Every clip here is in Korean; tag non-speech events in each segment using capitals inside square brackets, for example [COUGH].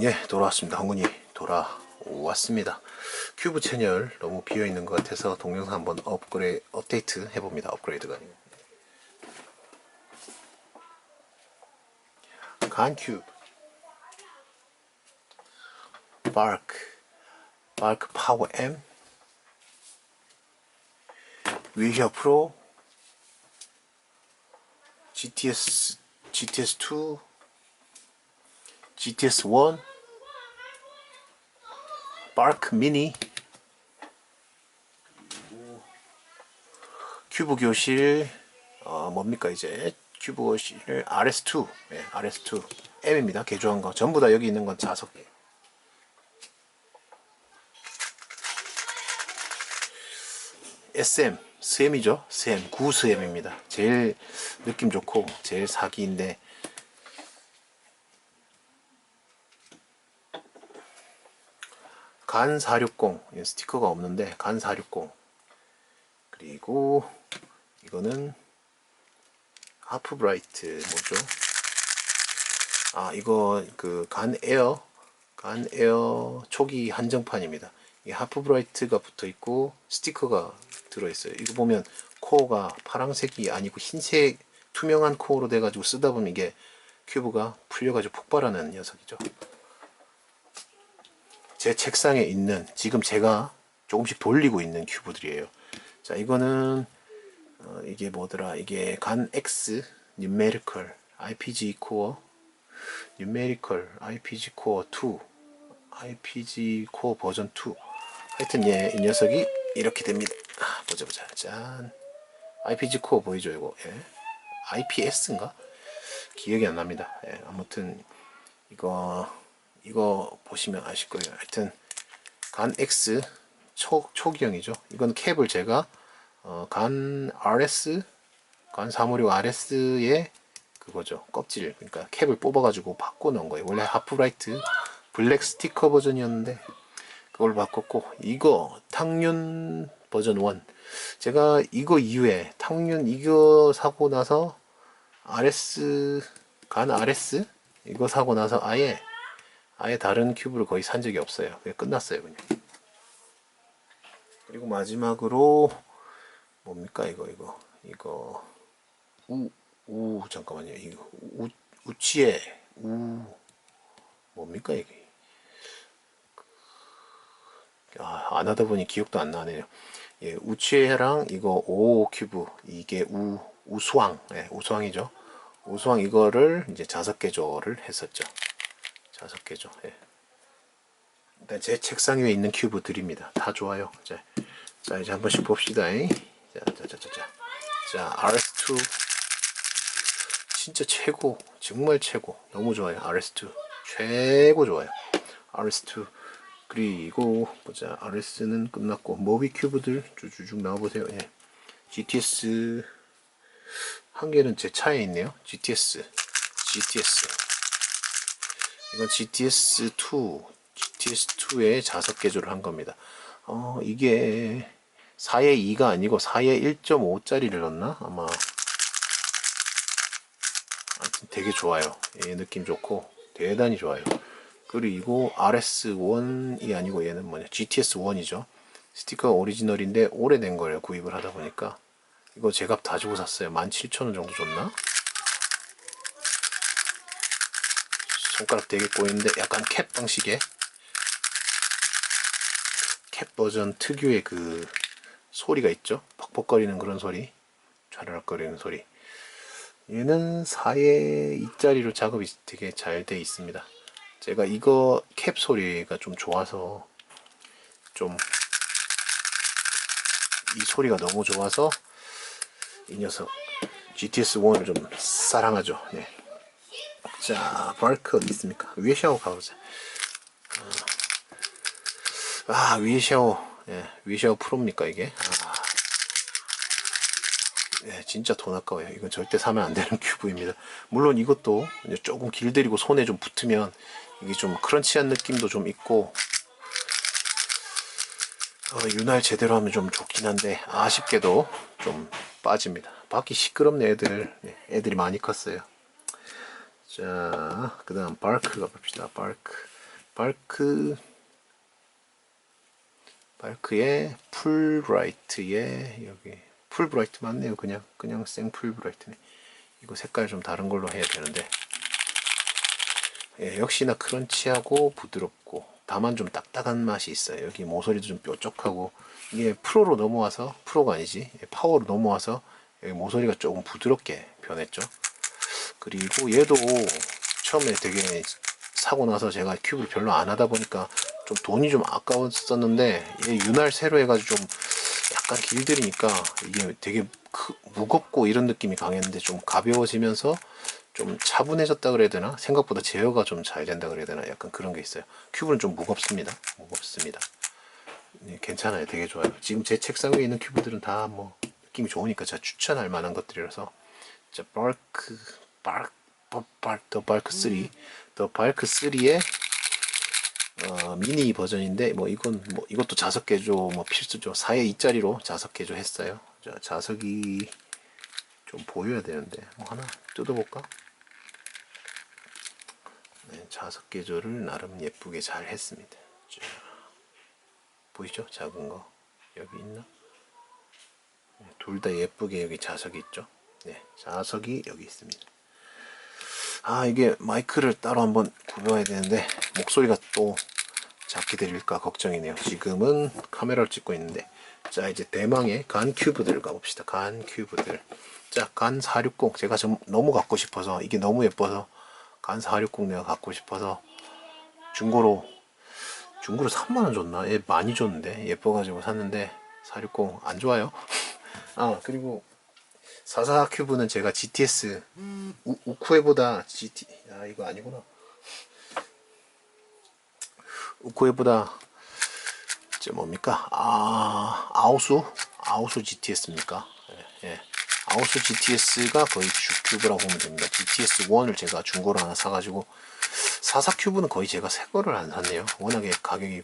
예, 돌아왔습니다. 황군이 돌아왔습니다. 큐브 채널 너무 비어있는 것 같아서 동영상 한번 업그레이, 업데이트 해봅니다. 업그레이드가 아니고. 간 큐브. 바크. 바크 파워 M. 위셔 프로. GTS, GTS2. GTS1 바크 미니 큐브 교실 어, 뭡니까 이제? 큐브 교실 RS2 네, RS2 M입니다. 개조한 거. 전부 다 여기 있는 건 자석 SM 스엠이죠? 스엠 구스엠입니다. 제일 느낌 좋고 제일 사기인데 간 460 스티커가 없는데 간 460 그리고 이거는 하프 브라이트 뭐죠? 아 이거 그 간 에어 간 에어 초기 한정판입니다. 이 하프 브라이트가 붙어 있고 스티커가 들어 있어요. 이거 보면 코어가 파란색이 아니고 흰색 투명한 코어로 돼 가지고 쓰다 보면 이게 큐브가 풀려 가지고 폭발하는 녀석이죠. 제 책상에 있는 지금 제가 조금씩 돌리고 있는 큐브들이에요. 자 이거는 어, 이게 뭐더라 이게 간 X 뉴메리컬 IPG 코어 뉴메리컬 IPG 코어 2 IPG 코어 버전 2 하여튼 예, 이 녀석이 이렇게 됩니다. 아, 보자 보자 짠 IPG 코어 보이죠 이거 예. IPS인가 기억이 안 납니다. 예, 아무튼 이거 이거 보시면 아실 거예요. 하여튼 간 X 초, 초기형이죠. 이건 캡을 제가 어, 간 RS 간 356 RS의 그거죠. 껍질 그러니까 캡을 뽑아 가지고 바꿔 놓은 거예요. 원래 하프라이트 블랙 스티커 버전이었는데 그걸 바꿨고 이거 탕륜 버전 1 제가 이거 이후에 탕륜 이거 사고 나서 RS 간 RS 이거 사고 나서 아예 아예 다른 큐브를 거의 산 적이 없어요. 그냥 끝났어요, 그냥. 그리고 마지막으로 뭡니까 이거 이거 이거 우 우 잠깐만요 이거 우 우치에 우 뭡니까 이게 아, 안 하다 보니 기억도 안 나네요. 예, 우치에랑 이거 오 큐브 이게 우 우수왕 예, 우수왕이죠. 우수왕 이거를 이제 자석 개조를 했었죠. 다섯 개죠. 예. 일단 제 책상 위에 있는 큐브들입니다. 다 좋아요. 자, 자 이제 한 번씩 봅시다. 자, 자, 자, 자, 자. 자, RS2 진짜 최고, 정말 최고, 너무 좋아요. RS2 최고 좋아요. RS2 그리고 보자, RS는 끝났고 모비 큐브들 쭉쭉 나와보세요. 예. GTS 한 개는 제 차에 있네요. GTS, GTS. 이건 GTS2 GTS2의 자석 개조를 한 겁니다. 어 이게 4에 2가 아니고 4에 1.5짜리를 넣었나? 아마. 되게 좋아요. 예, 느낌 좋고 대단히 좋아요. 그리고 RS1이 아니고 얘는 뭐냐? GTS1이죠. 스티커 오리지널인데 오래된 거를 구입을 하다 보니까. 이거 제값 다 주고 샀어요. 17,000원 정도 줬나 손가락 되게 꼬이는데 약간 캡 방식의 캡 버전 특유의 그 소리가 있죠? 퍽퍽거리는 그런 소리 좌르륵거리는 소리. 얘는 4에 2짜리로 작업이 되게 잘 돼 있습니다. 제가 이거 캡 소리가 좀 좋아서 좀 이 소리가 너무 좋아서 이 녀석 GTS1을 좀 사랑하죠. 네. 자, 바크 어디 있습니까? 위에 샤워 가보자. 어. 아, 위에 샤워. 예, 위에 샤워 프로입니까, 이게? 아. 예, 진짜 돈 아까워요. 이건 절대 사면 안 되는 [LAUGHS] 큐브입니다. 물론 이것도 조금 길들이고 손에 좀 붙으면 이게 좀 크런치한 느낌도 좀 있고 어, 윤활 제대로 하면 좀 좋긴 한데 아쉽게도 좀 빠집니다. 밖이 시끄럽네 애들. 예, 애들이 많이 컸어요. 자, 그 다음 바크가 봅시다. 바크. 발크 발크의 풀브라이트의 여기 풀브라이트 맞네요. 그냥 그냥 생 풀브라이트네. 이거 색깔 좀 다른 걸로 해야 되는데. 예, 역시나 크런치하고 부드럽고 다만 좀 딱딱한 맛이 있어요. 여기 모서리도 좀 뾰족하고 이게 프로로 넘어와서 프로가 아니지. 예, 파워로 넘어와서 여기 모서리가 조금 부드럽게 변했죠 그리고 얘도 처음에 되게 사고 나서 제가 큐브를 별로 안 하다 보니까 좀 돈이 좀 아까웠었는데 얘 윤활 새로 해가지고 좀 약간 길들이니까 이게 되게 크- 무겁고 이런 느낌이 강했는데 좀 가벼워지면서 좀 차분해졌다 그래야 되나? 생각보다 제어가 좀 잘 된다 그래야 되나? 약간 그런 게 있어요. 큐브는 좀 무겁습니다. 무겁습니다. 네, 괜찮아요. 되게 좋아요. 지금 제 책상 위에 있는 큐브들은 다 뭐 느낌이 좋으니까 제가 추천할 만한 것들이라서. 자 발크 발크 더 발크 3더 발크 3의 어, 미니 버전인데 뭐 이건 뭐 이것도 자석 개조 뭐 필수죠. 4에 2짜리로 자석 개조 했어요. 자, 자석이 좀 보여야 되는데 뭐 하나 뜯어볼까? 네, 자석 개조를 나름 예쁘게 잘 했습니다. 자, 보이죠? 작은 거. 여기 있나? 둘 다 예쁘게 여기 자석이 있죠? 네 자석이 여기 있습니다 아 이게 마이크를 따로 한번 구겨야 되는데 목소리가 또 작게 들릴까 걱정이네요. 지금은 카메라를 찍고 있는데. 자 이제 대망의 간 큐브들 가봅시다. 간 큐브들. 자 간 460 제가 좀 너무 갖고 싶어서 이게 너무 예뻐서 간 460 내가 갖고 싶어서 중고로 중고로 3만원 줬나? 얘 많이 줬는데. 예뻐가지고 샀는데 460 안 좋아요. [LAUGHS] 아 그리고 44 큐브는 제가 GTS 우, 우쿠에보다 GT 아 이거 아니구나. 우쿠에보다 저 뭡니까? 아 아우수? 아우수 GTS입니까? 예, 예. 아우수 GTS가 거의 주 큐브라고 보면 됩니다. GTS 1을 제가 중고로 하나 사가지고 44 큐브는 거의 제가 새 거를 안 샀네요. 워낙에 가격이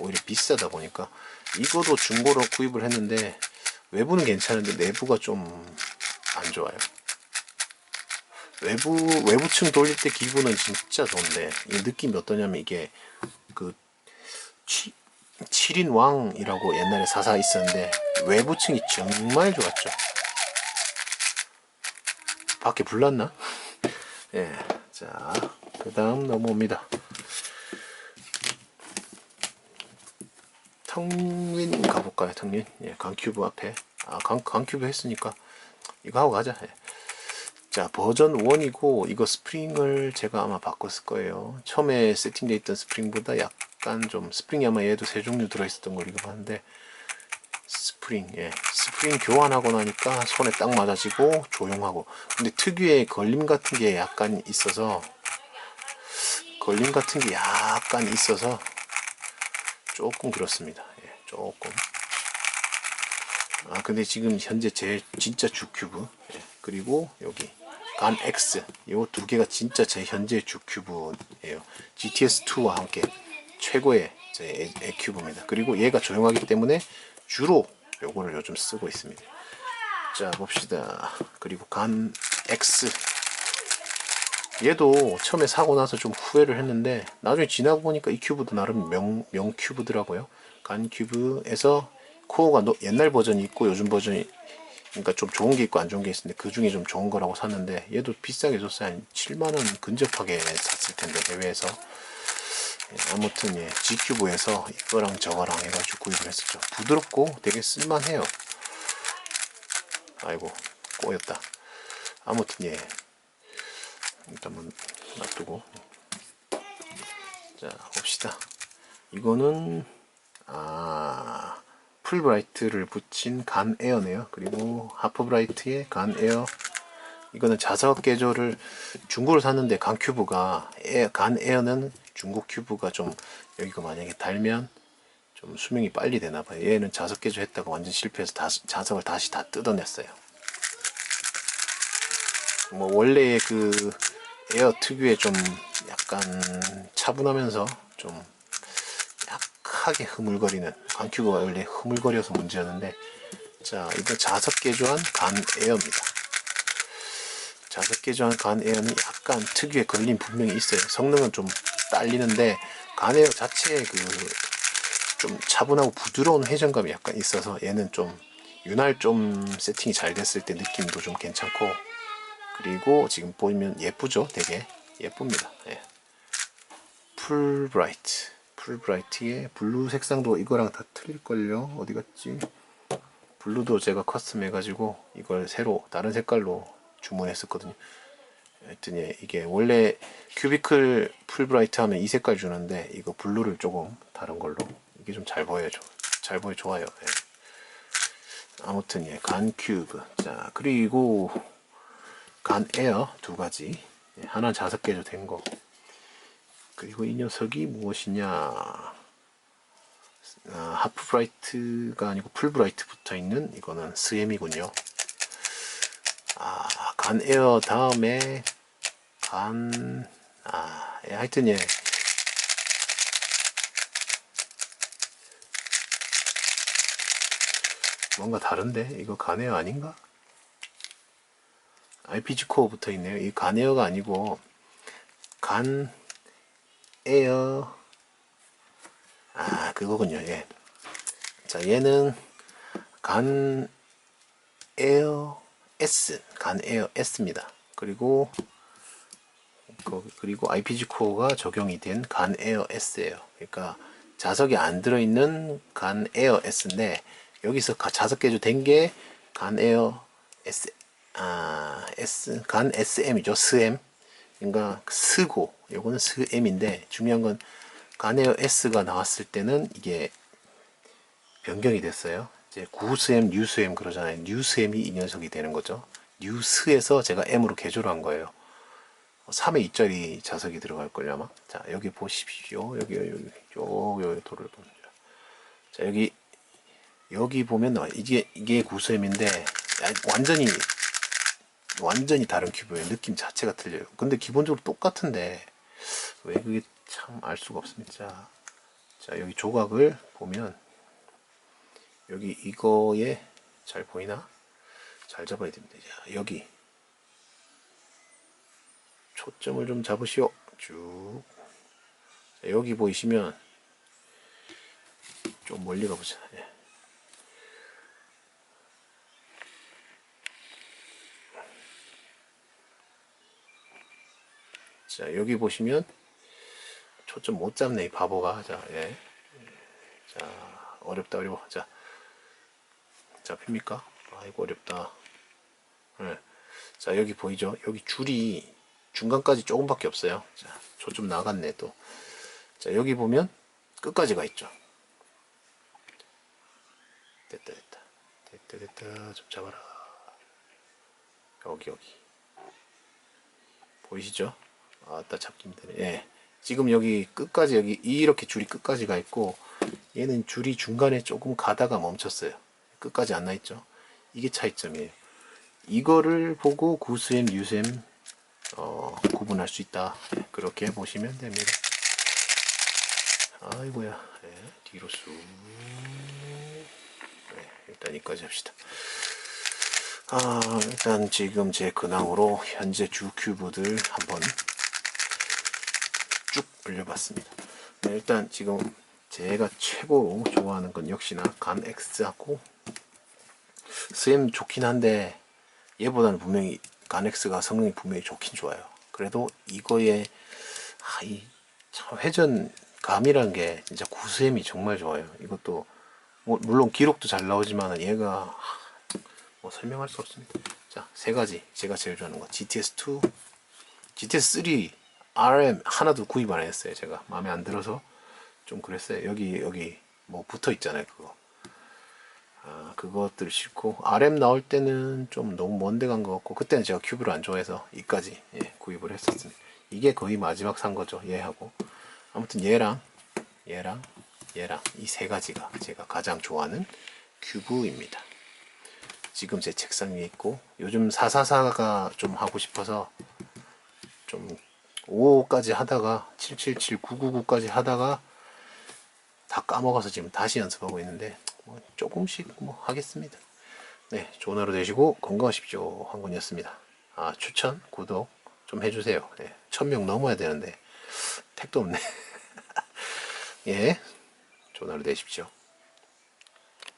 오히려 비싸다 보니까. 이거도 중고로 구입을 했는데 외부는 괜찮은데 내부가 좀 안 좋아요. 외부 외부층 돌릴 때 기분은 진짜 좋은데 이 느낌이 어떠냐면 이게 그 치, 7인 왕이라고 옛날에 사사 있었는데 외부층이 정말 좋았죠. 밖에 불났나? [LAUGHS] 예. 자, 그 다음 넘어옵니다. 텅윈 가볼까요, 텅윈? 예, 강큐브 앞에. 아, 강, 강큐브 했으니까 이거 하고 가자. 예. 자, 버전 1이고, 이거 스프링을 제가 아마 바꿨을 거예요. 처음에 세팅되어 있던 스프링보다 약간 좀, 스프링이 아마 얘도 세 종류 들어있었던 걸 이거 봤는데, 스프링, 예. 스프링 교환하고 나니까 손에 딱 맞아지고 조용하고. 근데 특유의 걸림 같은 게 약간 있어서, 걸림 같은 게 약간 있어서, 조금 그렇습니다. 예, 조금. 아 근데 지금 현재 제 진짜 주 큐브 예, 그리고 여기 간 X 요 두 개가 진짜 제 현재 주 큐브예요. GTS 2와 함께 최고의 제 애, 애 큐브입니다. 그리고 얘가 조용하기 때문에 주로 요거를 요즘 쓰고 있습니다. 자 봅시다. 그리고 간 X 얘도 처음에 사고 나서 좀 후회를 했는데 나중에 지나고 보니까 이 큐브도 나름 명, 명 큐브더라고요. 간 큐브에서 코어가 노- 옛날 버전이 있고 요즘 버전이 그러니까 좀 좋은 게 있고 안 좋은 게 있는데 그 중에 좀 좋은 거라고 샀는데 얘도 비싸게 줬어요. 한 7만 원 근접하게 샀을 텐데 해외에서 예, 아무튼 예, G큐브에서 이거랑 저거랑 해가지고 구입을 했었죠. 부드럽고 되게 쓸만해요. 아이고 꼬였다. 아무튼 예 일단 한번 놔두고 자 봅시다 이거는 아 풀브라이트를 붙인 간 에어네요. 그리고 하프브라이트의 간 에어. 이거는 자석 개조를 중고를 샀는데 간 큐브가 에어, 간 에어는 중고 큐브가 좀 여기가 만약에 달면 좀 수명이 빨리 되나 봐요. 얘는 자석 개조 했다가 완전 실패해서 다, 자석을 다시 다 뜯어냈어요. 뭐 원래 그 에어 특유의 좀 약간 차분하면서 좀 약하게 흐물거리는 강큐브가 원래 흐물거려서 문제였는데 자 이거 자석 개조한 간 에어입니다. 자석 개조한 간 에어는 약간 특유의 걸림 분명히 있어요. 성능은 좀 딸리는데 가네어 자체의 그 좀 차분하고 부드러운 회전감이 약간 있어서 얘는 좀 윤활 좀 세팅이 잘 됐을 때 느낌도 좀 괜찮고 그리고 지금 보이면 예쁘죠? 되게 예쁩니다. 예. 풀브라이트 풀브라이트의 블루 색상도 이거랑 다 틀릴걸요? 어디 갔지? 블루도 제가 커스텀 해가지고 이걸 새로 다른 색깔로 주문했었거든요. 하여튼 예, 이게 원래 큐비클 풀브라이트 하면 이 색깔 주는데 이거 블루를 조금 다른 걸로. 이게 좀 잘 보여요. 잘 보여 좋아요. 예. 아무튼 예, 간 큐브. 자 그리고 간 에어 두 가지. 예, 하나 자석 개조 된거 그리고 이 녀석이 무엇이냐 아, 하프 브라이트가 아니고 풀 브라이트 붙어 있는 이거는 스엠이군요 아, 간 에어 다음에 간 아, 예, 하여튼 예. 뭔가 다른데 이거 간에어 아닌가? RPG 코어 붙어 있네요. 이 간에어가 아니고 간 에어 아 그거군요. 예. 자 얘는 간 에어 S 간 에어 S입니다. 그리고 그- 그리고 RPG 코어가 적용이 된 간 에어 S예요. 그러니까 자석이 안 들어있는 간 에어 S인데 여기서 가- 자석 개조 된 게 간 에어 S 아 S 간 SM이죠. 스M 그러니까 스고 요거는 스M인데 중요한 건 간에어 S가 나왔을 때는 이게 변경이 됐어요. 이제 구스M, 뉴스M 그러잖아요. 뉴스M이 이 녀석이 되는 거죠. 뉴스에서 제가 M으로 개조를 한 거예요. 3회 2짜리 자석이 들어갈 걸요 아마. 자 여기 보십시오. 여기 여기 여기 요, 요 도를 보면 자 여기 여기 보면. 이게 이게 구스M인데 완전히 완전히 다른 큐브예요. 느낌 자체가 틀려요. 근데 기본적으로 똑같은데 왜 그게 참 알 수가 없습니다. 자, 자 여기 조각을 보면 여기 이거에 잘 보이나? 잘 잡아야 됩니다. 자, 여기 초점을 좀 잡으시오. 쭉. 자, 여기 보이시면 좀 멀리 가보자. 예. 자 여기 보시면 초점 못 잡네 이 바보가. 자 예. 자 어렵다 어려워. 자 잡힙니까? 아이고 어렵다. 예. 자 여기 보이죠? 여기 줄이 중간까지 조금밖에 없어요. 자 초점 나갔네 또 자 여기 보면 끝까지 가 있죠. 됐다 됐다. 됐다 됐다. 좀 잡아라. 여기 여기. 보이시죠? 아따 잡기 힘드네. 예. 지금 여기 끝까지 여기 이렇게 줄이 끝까지 가 있고 얘는 줄이 중간에 조금 가다가 멈췄어요. 끝까지 안 나 있죠. 이게 차이점이에요. 이거를 보고 구스엠, 유스엠 어, 구분할 수 있다. 예, 그렇게 보시면 됩니다. 아이고야. 예, 뒤로 쑥. 네, 일단 여기까지 합시다. 아, 일단 지금 제 근황으로 현재 주 큐브들 한번 쭉 올려봤습니다. 네, 일단 지금 제가 최고 좋아하는 건 역시나 간 X하고 스엠 좋긴 한데 얘보다는 분명히 간 X가 성능이 분명히 좋긴 좋아요. 그래도 이거에 아, 이참 회전 감이란 게 진짜 구스엠이 정말 좋아요. 이것도 뭐 물론 기록도 잘 나오지만 얘가 뭐 설명할 수 없습니다. 자, 세 가지 제가 제일 좋아하는 거 GTS2, GTS3, RM 하나도 구입 안 했어요. 제가 마음에 안 들어서 좀 그랬어요. 여기 여기 뭐 붙어 있잖아요. 그거. 아, 그것들 싫고 RM 나올 때는 좀 너무 먼데 간 것 같고 그때는 제가 큐브를 안 좋아해서 이까지 예, 구입을 했었습니다. 이게 거의 마지막 산 거죠. 얘하고 아무튼 얘랑 얘랑 얘랑 이 세 가지가 제가 가장 좋아하는 큐브입니다. 지금 제 책상 위에 있고 요즘 444가 좀 하고 싶어서 좀 5까지 하다가 777, 999까지 하다가 다 까먹어서 지금 다시 연습하고 있는데 뭐 조금씩 뭐 하겠습니다. 네, 좋은 하루 되시고 건강하십시오. 황군이었습니다. 아, 추천, 구독 좀 해주세요. 네, 1000명 넘어야 되는데 택도 없네. [LAUGHS] 예. 좋은 하루 되십시오.